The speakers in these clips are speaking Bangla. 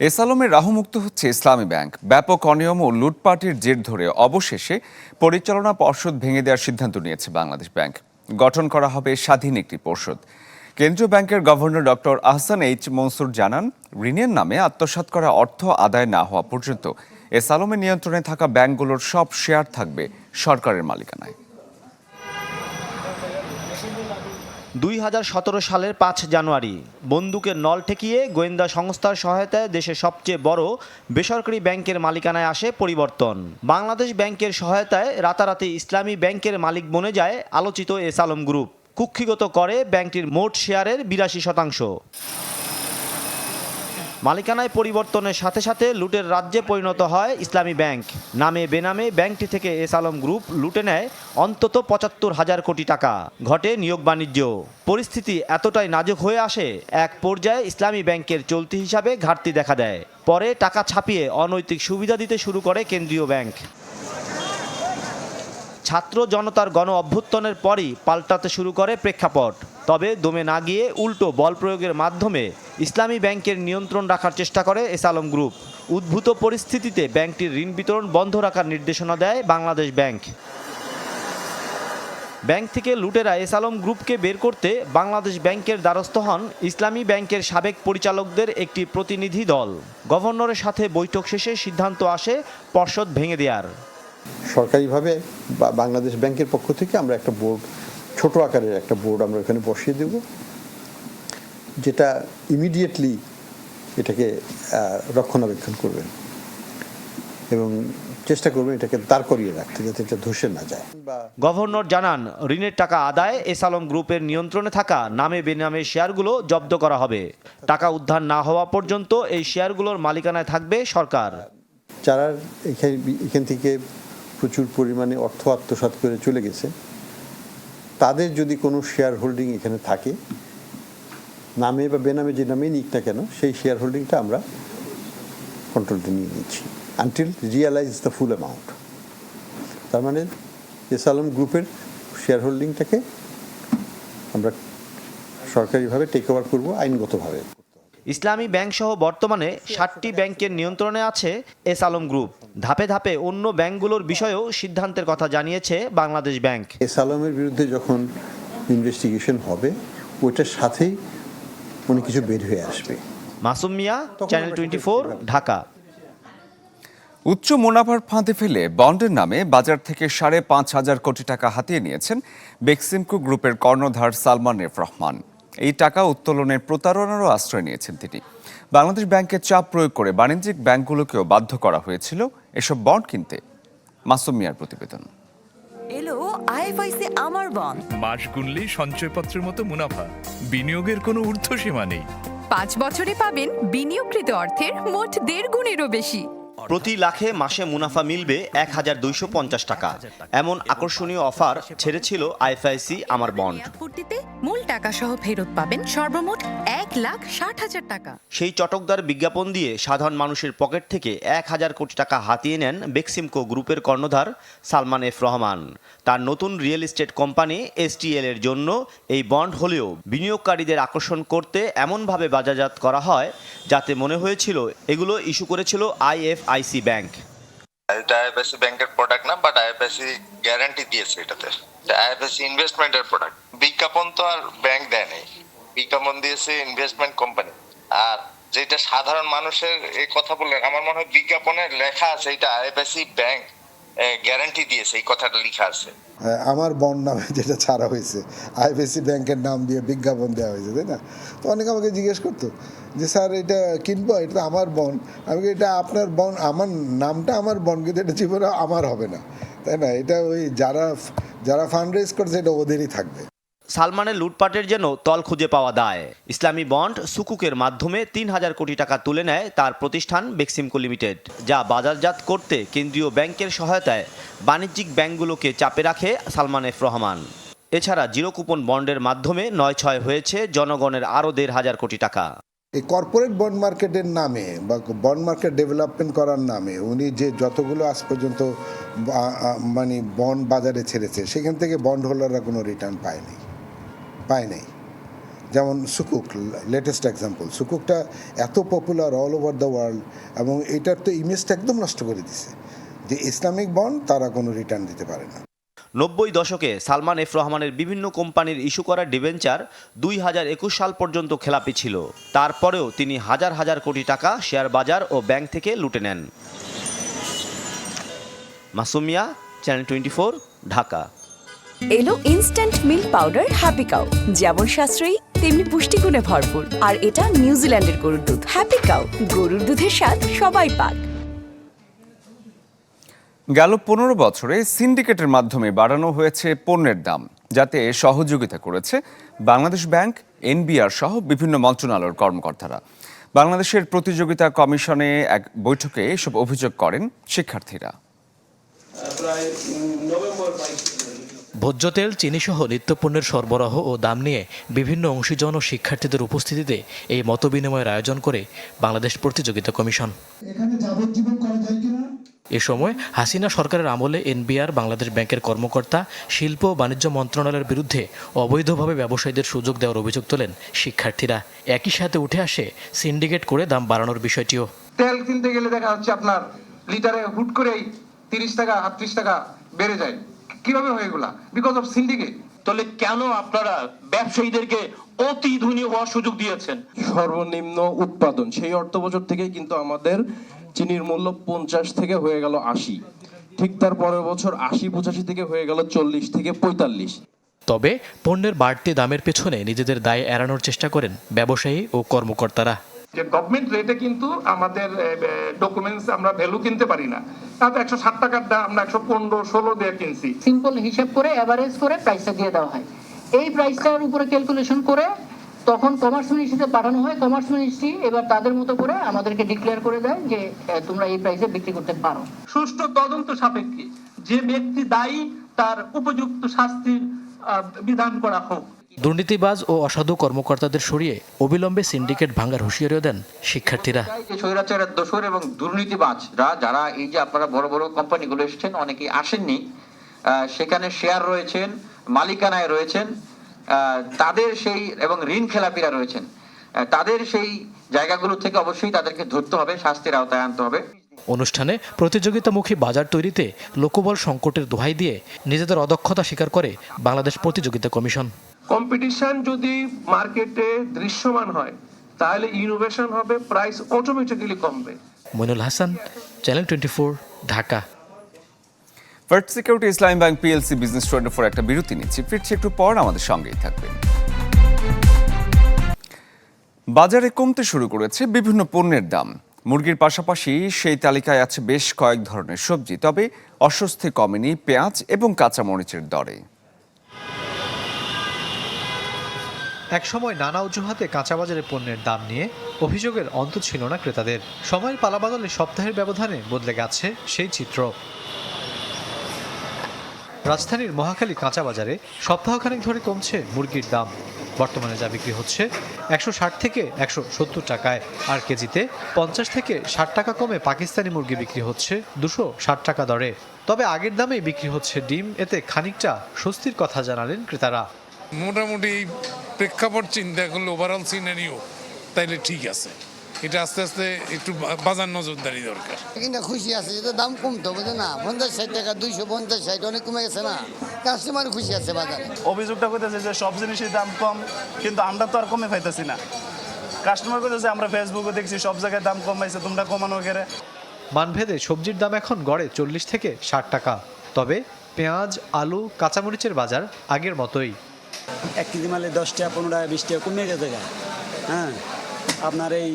এস আলমের রাহুমুক্ত হচ্ছে ইসলামী ব্যাংক। ব্যাপক অনিয়ম ও লুটপাটের জের ধরে অবশেষে পরিচালনা পর্ষদ ভেঙে দেওয়ার সিদ্ধান্ত নিয়েছে বাংলাদেশ ব্যাংক। গঠন করা হবে স্বাধীন একটি পর্ষদ। কেন্দ্রীয় ব্যাংকের governor doctor Ahsan H Mansur জানান, ঋণের নামে আত্মসাৎ করা অর্থ আদায় না হওয়া পর্যন্ত এস আলমের নিয়ন্ত্রণে থাকা ব্যাংকগুলোর সব শেয়ার থাকবে সরকারের মালিকানায়। দুই হাজার সতেরো সালের পাঁচ জানুয়ারি বন্দুকের নল ঠেকিয়ে গোয়েন্দা সংস্থার সহায়তায় দেশের সবচেয়ে বড় বেসরকারি ব্যাংকের মালিকানায় আসে পরিবর্তন। বাংলাদেশ ব্যাংকের সহায়তায় রাতারাতি ইসলামী ব্যাংকের মালিক বনে যায় আলোচিত এস আলম গ্রুপ। কুক্ষিগত করে ব্যাংকটির মোট শেয়ারের বিরাশি শতাংশ। মালিকানায় পরিবর্তনের সাথে সাথে লুটের রাজ্যে পরিণত হয় ইসলামী ব্যাংক। নামে বেনামে ব্যাংকটি থেকে এস আলম গ্রুপ লুটে নেয় অন্তত পঁচাত্তর হাজার কোটি টাকা। ঘটে নিয়োগ বাণিজ্য। পরিস্থিতি এতটাই নাজুক হয়ে আসে, এক পর্যায়ে ইসলামী ব্যাংকের চলতি হিসাবে ঘাটতি দেখা দেয়। পরে টাকা ছাপিয়ে অনৈতিক সুবিধা দিতে শুরু করে কেন্দ্রীয় ব্যাংক। ছাত্র জনতার গণ অভ্যুত্থানের পরই পাল্টাতে শুরু করে প্রেক্ষাপট। তবে দমে না গিয়ে উল্টো বল প্রয়োগের মাধ্যমে ইসলামী ব্যাংকের নিয়ন্ত্রণ রাখার চেষ্টা করে এস আলম গ্রুপ। উদ্ভূত পরিস্থিতিতে ব্যাংকটির ঋণ বিতরণ বন্ধ রাখার নির্দেশনা দেয় বাংলাদেশ ব্যাংক। ব্যাংক থেকে লুটেরা এস আলম গ্রুপকে বের করতে বাংলাদেশ ব্যাংকের দ্বারস্থ হন ইসলামী ব্যাংকের সাবেক পরিচালকদের একটি প্রতিনিধি দল। গভর্নরের সাথে বৈঠক শেষে সিদ্ধান্ত আসে পর্ষদ ভেঙে দেওয়ার। সরকারিভাবে বাংলাদেশ ব্যাংকের পক্ষ থেকে আমরা একটা বোর্ড ছোট আকারের একটা বোর্ড আমরা ওখানে বসিয়ে দেব যেটা ইমিডিয়েটলি এটাকে রক্ষণাবেক্ষণ করবেন এবং চেষ্টা করবেন এটাকে দাঁড় করিয়ে রাখতে যাতে এটা ধসে না যায়। গভর্নর জানান ঋণের টাকা আদায় এস আলম গ্রুপের নিয়ন্ত্রণে থাকা নামে বেনামে শেয়ারগুলো জব্দ করা হবে। টাকা উদ্ধার না হওয়া পর্যন্ত এই শেয়ারগুলোর মালিকানায় থাকবে সরকার। যারা এখানে এখান থেকে প্রচুর পরিমাণে অর্থ আত্মসাৎ করে চলে গেছে তাদের যদি কোনো শেয়ার হোল্ডিং এখানে থাকে, নামে বা বেনামে যে নামে নিক না কেন, সেই শেয়ার হোল্ডিংটা আমরা কন্ট্রোলটা নিয়ে নিচ্ছি until realize the full amount তার মানে এস আলম গ্রুপের শেয়ার হোল্ডিংটাকে আমরা সরকারিভাবে টেক ওভার করব আইনগতভাবে। ইসলামী ব্যাংক সহ বর্তমানে ষাটটি ব্যাংকের নিয়ন্ত্রণে আছে এস আলম গ্রুপ। ধাপে ধাপে অন্য ব্যাংকগুলোর বিষয়েও সিদ্ধান্তের কথা জানিয়েছে বাংলাদেশ ব্যাংক। এস আলমের বিরুদ্ধে যখন ইনভেস্টিগেশন হবে ওইটার সাথেই অনেক কিছু বের হয়ে আসবে। Masum Mia channel twenty four Dhaka. উচ্চ মুনাফার ফাঁদে ফেলে বন্ডের নামে বাজার থেকে সাড়ে পাঁচ হাজার কোটি টাকা হাতিয়ে নিয়েছেন বেক্সিমকো গ্রুপের কর্ণধার সালমান এফ রহমান। এই টাকা উত্তোলনের প্রতারণারও আশ্রয় নিয়েছেন তিনি। বাংলাদেশ ব্যাংকের চাপ প্রয়োগ করে বাণিজ্যিক ব্যাংকগুলোকেও বাধ্য করা হয়েছিল এসব বন্ড কিনতে। মাসুম মিয়ার প্রতিবেদন। এলো আইএফআইসি আমার বন মাস গুনলেই সঞ্চয়পত্রের মতো মুনাফা। বিনিয়োগের কোনো ঊর্ধ্বসীমা নেই। পাঁচ বছরে পাবেন বিনিয়োগকৃত অর্থের মোট দেড় গুণেরও বেশি। প্রতি লাখে মাসে মুনাফা মিলবে এক হাজার দুইশো পঞ্চাশ টাকা। এমন আকর্ষণীয় অফার ছেড়েছিল আইএফআইসি আমার বন্ড। মূল টাকা সহ ফেরত পাবেন সর্বমোট এক লাখ ষাট হাজার টাকা। সেই চটকদার বিজ্ঞাপন দিয়ে সাধারণ মানুষের পকেট থেকে এক হাজার কোটি টাকা হাতিয়ে নেন বেক্সিমকো গ্রুপের কর্ণধার সালমান এফ রহমান। তার নতুন রিয়েল এস্টেট কোম্পানি এসটিএল এর জন্য এই বন্ড হলেও বিনিয়োগকারীদের আকর্ষণ করতে এমনভাবে বাজারজাত করা হয় যাতে মনে হয়েছিল এগুলো ইস্যু করেছিল আইএফআইসি ব্যাংক। এটা আইএফএসসি ব্যাংকের প্রোডাক্ট না বাট আইএফএসসি গ্যারান্টি দিয়েছে এটাতে। আইএফএসসি ইনভেস্টমেন্টের প্রোডাক্ট বিজ্ঞাপন তো আর ব্যাংক দেয় নাই। বিজ্ঞাপন দিয়েছে ইনভেস্টমেন্ট কোম্পানি আর যেটা সাধারণ মানুষের এই কথা বললেন, আমার মনে হয় বিজ্ঞাপনে লেখা আছে, এটা আইএফএসসি ব্যাংক। গ্যারান্টি দিয়েছে, এই কথাটা লেখা আছে। আমার বন্ড নামে যেটা ছাড়া হয়েছে আইবিসি ব্যাংকের নাম দিয়ে বিজ্ঞাপন দেওয়া হয়েছে, তাই না? তো অনেকে আমাকে জিজ্ঞেস করতো যে, স্যার, এটা কিনবো? এটা আমার বন। আমি এটা আপনার বন, আমার নামটা আমার বন, কিন্তু এটা জীবনে আমার হবে না। তাই না? এটা ওই যারা যারা ফান্ড রেজ করছে, এটা ওদেরই থাকবে। সালমানের লুটপাটের যেন তল খুঁজে পাওয়া দায়। ইসলামী বন্ড সুকুকের মাধ্যমে তিন হাজার কোটি টাকা তুলে নেয় তার প্রতিষ্ঠান বেক্সিমকো লিমিটেড, যা বাজারজাত করতে কেন্দ্রীয় ব্যাংকের সহায়তায় বাণিজ্যিক ব্যাংকগুলোকে চাপে রাখে সালমান এফ রহমান। এছাড়া জিরো কুপন বন্ডের মাধ্যমে নয় ছয় হয়েছে জনগণের আরও দেড় হাজার কোটি টাকা। এই কর্পোরেট বন্ড মার্কেটের নামে বা বন্ড মার্কেট ডেভেলপমেন্ট করার নামে উনি যে যতগুলো আজ পর্যন্ত মানে বন্ড বাজারে ছেড়েছে, সেখান থেকে বন্ড হোল্ডাররা কোনো রিটার্ন পায়নি। পায় নাই। যেমন সুকুক লেটেস্ট এক্সাম্পল সুকুকটা এত popular all over the world এবং এটার তো ইমেজটা একদম নষ্ট করে দিছে যে ইসলামিক বন্ড তারা কোনো রিটার্ন দিতে পারে না। নব্বই দশকে সালমান এফ রহমানের বিভিন্ন কোম্পানির ইস্যু করা ডিভেঞ্চার দুই হাজার একুশ সাল পর্যন্ত খেলাপি ছিল। তারপরেও তিনি হাজার হাজার কোটি টাকা শেয়ার বাজার ও ব্যাংক থেকে লুটে নেন। Masum Mia channel twenty Dhaka. এলো instant milk powder happy cow যেমন সাশ্রয়ী তেমনি পুষ্টিগুণে ভরপুর। আর এটা নিউজিল্যান্ডের গরুর দুধ হ্যাপি কাউ গরুর দুধের স্বাদ সবাই পাক। গেল পনেরো বছরে সিন্ডিকেটের মাধ্যমে বাড়ানো হয়েছে পণ্যের দাম যাতে সহযোগিতা করেছে বাংলাদেশ ব্যাংক এনবিআর সহ বিভিন্ন মন্ত্রণালয়ের কর্মকর্তারা। বাংলাদেশের প্রতিযোগিতা কমিশনে এক বৈঠকে এসব অভিযোগ করেন শিক্ষার্থীরা। ভোজ্য তেল চিনিসহ নিত্যপণ্যের সরবরাহ ও দাম নিয়ে বিভিন্ন অংশীজন ও শিক্ষার্থীদের উপস্থিতিতে এই মতবিনিময়ের আয়োজন করে বাংলাদেশ প্রতিযোগিতা কমিশন। এ সময় হাসিনা সরকারের আমলে এনবিআর বাংলাদেশ ব্যাংকের কর্মকর্তা শিল্প ও বাণিজ্য মন্ত্রণালয়ের বিরুদ্ধে অবৈধভাবে ব্যবসায়ীদের সুযোগ দেওয়ার অভিযোগ তোলেন শিক্ষার্থীরা। একই সাথে উঠে আসে সিন্ডিকেট করে দাম বাড়ানোর বিষয়টিও। তেল কিনতে গেলে দেখা যাচ্ছে আপনার লিটারে হুট করেই তিরিশ টাকা আটত্রিশ টাকা বেড়ে যায়। কীভাবে হয় এগুলা বিকজ অফ সিন্ডিকেট তাহলে কেন আপনারা ব্যবসায়ীদেরকে অতি ধনী হওয়ার সুযোগ দিয়েছেন? সর্বনিম্ন উৎপাদন সেই অর্থ বছর থেকেই কিন্তু আমাদের চিনির মূল্য পঞ্চাশ থেকে হয়ে গেল আশি। ঠিক তার পরের বছর আশি পঁচাশি থেকে হয়ে গেল চল্লিশ থেকে পঁয়তাল্লিশ। তবে পণ্যের বাড়তি দামের পেছনে নিজেদের দায় এড়ানোর চেষ্টা করেন ব্যবসায়ী ও কর্মকর্তারা। যে গভর্নমেন্ট রেটে কিন্তু আমাদের ডকুমেন্টস আমরা ভ্যালু কিনতে পারি না। তাতে একশো ষাট টাকার দাম আমরা একশো পনেরো ষোলো দিয়ে কিনছি। সিম্পল হিসাব করে এভারেজ করে প্রাইসটা দিয়ে দেওয়া হয়। এই প্রাইসটার উপরে ক্যালকুলেশন করে তখন কমার্স মিনিস্ট্রিতে পাঠানো হয়। কমার্স মিনিস্ট্রি এবার তাদের মতো করে আমাদেরকে ডিক্লেয়ার করে দেয় যে তোমরা এই প্রাইসে বিক্রি করতে পারো। সুষ্ঠু তদন্ত সাপেক্ষে যে ব্যক্তি দায়ী তার উপযুক্ত শাস্তির বিধান করা হোক। দুর্নীতিবাজ ও অসাধু কর্মকর্তাদের সরিয়ে অবিলম্বে সিন্ডিকেট ভাঙার হুঁশিয়ারিও দেন শিক্ষার্থীরা। স্বৈরাচারের দোষর এবং দুর্নীতিবাজরা যারা এই যে আপনারা বড় বড় কোম্পানিগুলো এসেছেন অনেকেই আসেননি সেখানে শেয়ার রয়েছেন মালিকানায় রয়েছেন তাদের সেই এবং ঋণ খেলাপিরা রয়েছেন। তাদের সেই জায়গাগুলো থেকে অবশ্যই তাদেরকে ধরতে হবে শাস্তির আওতায় আনতে হবে। অনুষ্ঠানে প্রতিযোগিতামুখী বাজার তৈরিতে লোকবল সংকটের দোহাই দিয়ে নিজেদের অদক্ষতা স্বীকার করে বাংলাদেশ প্রতিযোগিতা কমিশন। কম্পিটিশন যদি মার্কেটে দৃশ্যমান হয় তাহলে ইনোভেশন হবে প্রাইস অটোমেটিক্যালি কমবে। Moinul Hasan channel twenty Dhaka. First security Islami bank PLC business twenty four একটা বিরতি নিচ্ছি। ফিরছি একটু পর আমাদের সঙ্গেই থাকবেন। বাজারে কমতে শুরু করেছে বিভিন্ন পণ্যের দাম। মুরগির পাশাপাশি সেই তালিকায় আছে বেশ কয়েক ধরনের সবজি, তবে অস্বস্তি কমেনি পেঁয়াজ এবং কাঁচামরিচের দরে। একসময় নানা অজুহাতে কাঁচাবাজারে পণ্যের দাম নিয়ে অভিযোগের অন্ত ছিল না ক্রেতাদের। সময়ের পালাবাদলে সপ্তাহের ব্যবধানে বদলে গেছে সেই চিত্র। রাজধানীর মহাখালী কাঁচা বাজারে সপ্তাহখানেক ধরে কমছে মুরগির দাম। বর্তমানে যা বিক্রি হচ্ছে একশো ষাট থেকে একশো সত্তর টাকায়। আর কেজিতে পঞ্চাশ থেকে ষাট টাকা কমে পাকিস্তানি মুরগি বিক্রি হচ্ছে দুশো ষাট টাকা দরে। তবে আগের দামেই বিক্রি হচ্ছে ডিম, এতে খানিকটা স্বস্তির কথা জানালেন ক্রেতারা। মোটামুটি প্রেক্ষাপট চিন্তা করলে ওভারঅল সিনারিও তাইলে ঠিক আছে। এটা আস্তে আস্তে একটু বাজার নজরদারি দরকার। কিনা খুশি আছে এটা দাম কমতো বুঝে না? পঞ্চাশ ষাট টাকা দুইশো পঞ্চাশ ষাট অনেক কমে গেছে না? কাস্টমার খুশি আছে বাজারে। অভিযোগটা করতেছে যে সব জিনিসের দাম কম কিন্তু আমরা তো আর কমে পাইতেছি না। কাস্টমার করতেছে আমরা ফেসবুকে দেখছি সব জায়গায় দাম কমাইছে তোমরা কমানো গেলে মানভেদে সবজির দাম এখন গড়ে চল্লিশ থেকে ষাট টাকা। তবে পেঁয়াজ আলু কাঁচামরিচের বাজার আগের মতোই। এক কেজি মালে দশ টাকা পনেরো টাকা বিশ টাকা কমে গেছে হ্যাঁ? আপনার এই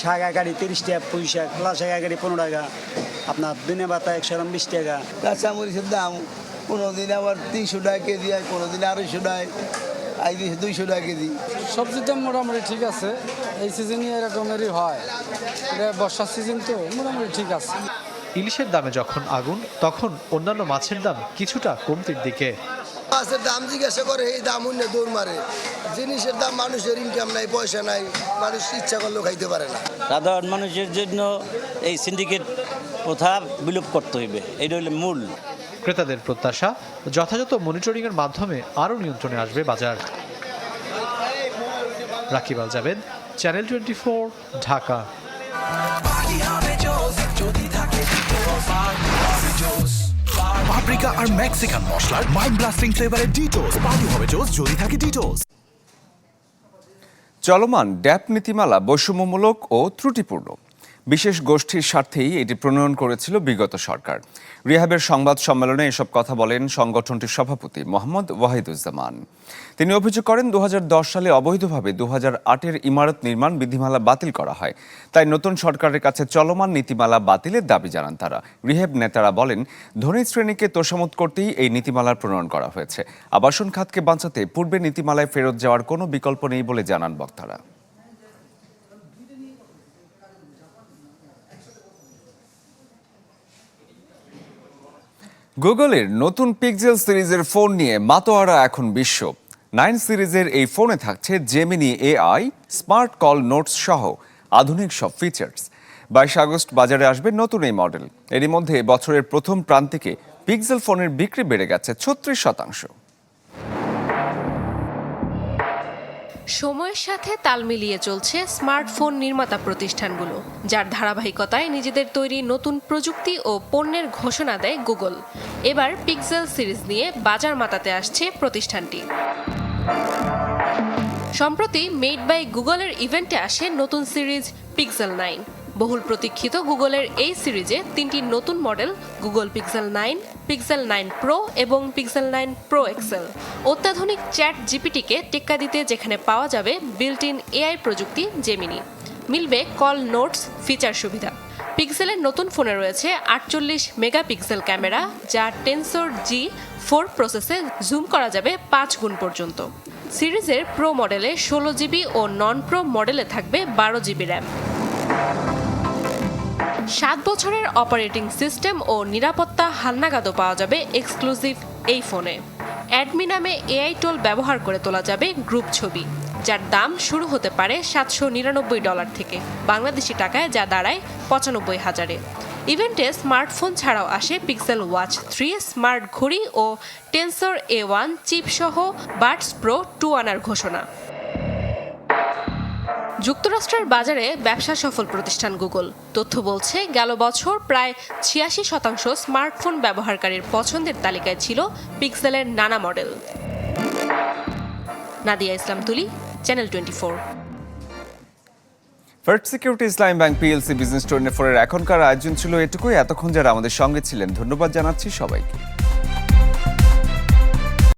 শাক একারি তিরিশ টাকা পুঁই শাক লাল শাক একারি পনেরো টাকা আপনার দিনে বাতা একশো গ্রাম বিশ টাকা। কাঁচামরিচের দাম কোনো দিন আবার তিনশো টাকা কেজি আর কোনো দিন আড়াইশো টাকা আই দুইশো টাকা কেজি। সবজির দাম মোটামুটি ঠিক আছে এই সিজনে এরকমেরই হয়। এটা বর্ষার সিজন তো মোটামুটি ঠিক আছে। ইলিশের দামে যখন আগুন তখন অন্যান্য মাছের দাম কিছুটা কমতির দিকে। মাছের দাম জিজ্ঞাসা করে এই দাম অন্য দৌড় মারে। জিনিসের দাম মানুষের ইনকাম নাই পয়সা নাই মানুষ ইচ্ছা করলেও খাইতে পারে না। সাধারণ মানুষের জন্য এই সিন্ডিকেট প্রথা বিলোপ করতে হইবে। এটা হইলে মূল। ক্রেতাদের প্রত্যাশা যথাযথ মনিটরিংয়ের মাধ্যমে আরও নিয়ন্ত্রণে আসবে বাজার। Rakib Al Jabed channel twenty Dhaka. Paprika আর মেক্সিকান মশলার মাইন্ড ব্লাস্টিং ফ্লেভারের ডিটোস পার্টি হবে জোস যদি থাকে ডিটোস চলমান ড্যাপ নীতিমালা বৈষম্যমূলক ও ত্রুটিপূর্ণ। বিশেষ গোষ্ঠীর স্বার্থেই এটি প্রণয়ন করেছিল বিগত সরকার। রিহাবের সংবাদ সম্মেলনে এসব কথা বলেন সংগঠনটির সভাপতি মোহাম্মদ ওয়াহিদুজ্জামান। তিনি অভিযোগ করেন দু হাজার দশ সালে অবৈধভাবে দু হাজার আটের ইমারত নির্মাণ বিধিমালা বাতিল করা হয়। তাই নতুন সরকারের কাছে চলমান নীতিমালা বাতিলের দাবি জানান তারা। রিহেব নেতারা বলেন, ধনী শ্রেণীকে তোষামত করতেই এই নীতিমালার প্রণয়ন করা হয়েছে। আবাসন খাতকে বাঁচাতে পূর্বে নীতিমালায় ফেরত যাওয়ার কোনো বিকল্প নেই বলে জানান বক্তারা। গুগলের নতুন পিকজেল সিরিজের ফোন নিয়ে মাতোয়ারা এখন বিশ্ব। নাইন সিরিজের এই ফোনে থাকছে Gemini AI smart call notes সহ আধুনিক সব ফিচার্স বাইশ আগস্ট বাজারে আসবে নতুন এই মডেল এরই মধ্যে বছরের প্রথম প্রান্তিকে পিকজেল ফোনের বিক্রি বেড়ে গেছে ছত্রিশ শতাংশ। সময়ের সাথে তাল মিলিয়ে চলছে স্মার্টফোন নির্মাতা প্রতিষ্ঠানগুলো, যার ধারাবাহিকতায় নিজেদের তৈরি নতুন প্রযুক্তি ও পণ্যের ঘোষণা দেয় গুগল। এবার পিক্সেল সিরিজ নিয়ে বাজার মাতাতে আসছে প্রতিষ্ঠানটি। সম্প্রতি মেড বাই গুগলের ইভেন্টে আসে নতুন সিরিজ পিক্সেল নাইন। বহুল প্রতীক্ষিত গুগলের এই সিরিজে তিনটি নতুন model, Google Pixel nine Pixel nine Pro এবং পিক্সেল নাইন প্রো এক্সেল। অত্যাধুনিক চ্যাট জিপিটিকে টেক্কা দিতে যেখানে পাওয়া যাবে বিল্ট ইন এআই প্রযুক্তি জেমিনি। মিলবে কল নোটস, ফিচার সুবিধা। পিক্সেলের নতুন ফোনে রয়েছে আটচল্লিশ মেগাপিক্সেল ক্যামেরা, যা টেনসোর জি ফোর প্রসেসে জুম করা যাবে পাঁচ গুণ পর্যন্ত। সিরিজের প্রো মডেলে ষোলো জিবি ও নন প্রো মডেলে থাকবে বারো জিবি র্যাম। সাত বছরের অপারেটিং সিস্টেম ও নিরাপত্তা হালনাগাদও পাওয়া যাবে এক্সক্লুসিভ এই ফোনে। অ্যাডমি নামে এআই টোল ব্যবহার করে তোলা যাবে গ্রুপ ছবি, যার দাম শুরু হতে পারে সাতশো নিরানব্বই ডলার থেকে, বাংলাদেশি টাকায় যা দাঁড়ায় পঁচানব্বই হাজারে। ইভেন্টে স্মার্টফোন ছাড়াও আসে পিক্সেল ওয়াচ থ্রি স্মার্ট ঘড়ি ও টেন্সর এ ওয়ান চিপসহ বার্ডস প্রো টু আনার ঘোষণা। যুক্তরাষ্ট্রের বাজারে ব্যবসা সফল প্রতিষ্ঠান গুগল। তথ্য বলছে, গেল বছর প্রায় ছিয়াশি শতাংশ স্মার্টফোন ব্যবহারকারীর পছন্দের তালিকায় ছিল পিক্সেলের নানা model. Nadia Islam Tuli channel twenty four first security Islam bank PLC business twenty ফোরের এখনকার আয়োজন ছিল এটুকুই। এতক্ষণ যারা আমাদের সঙ্গে ছিলেন, ধন্যবাদ জানাচ্ছি সবাইকে।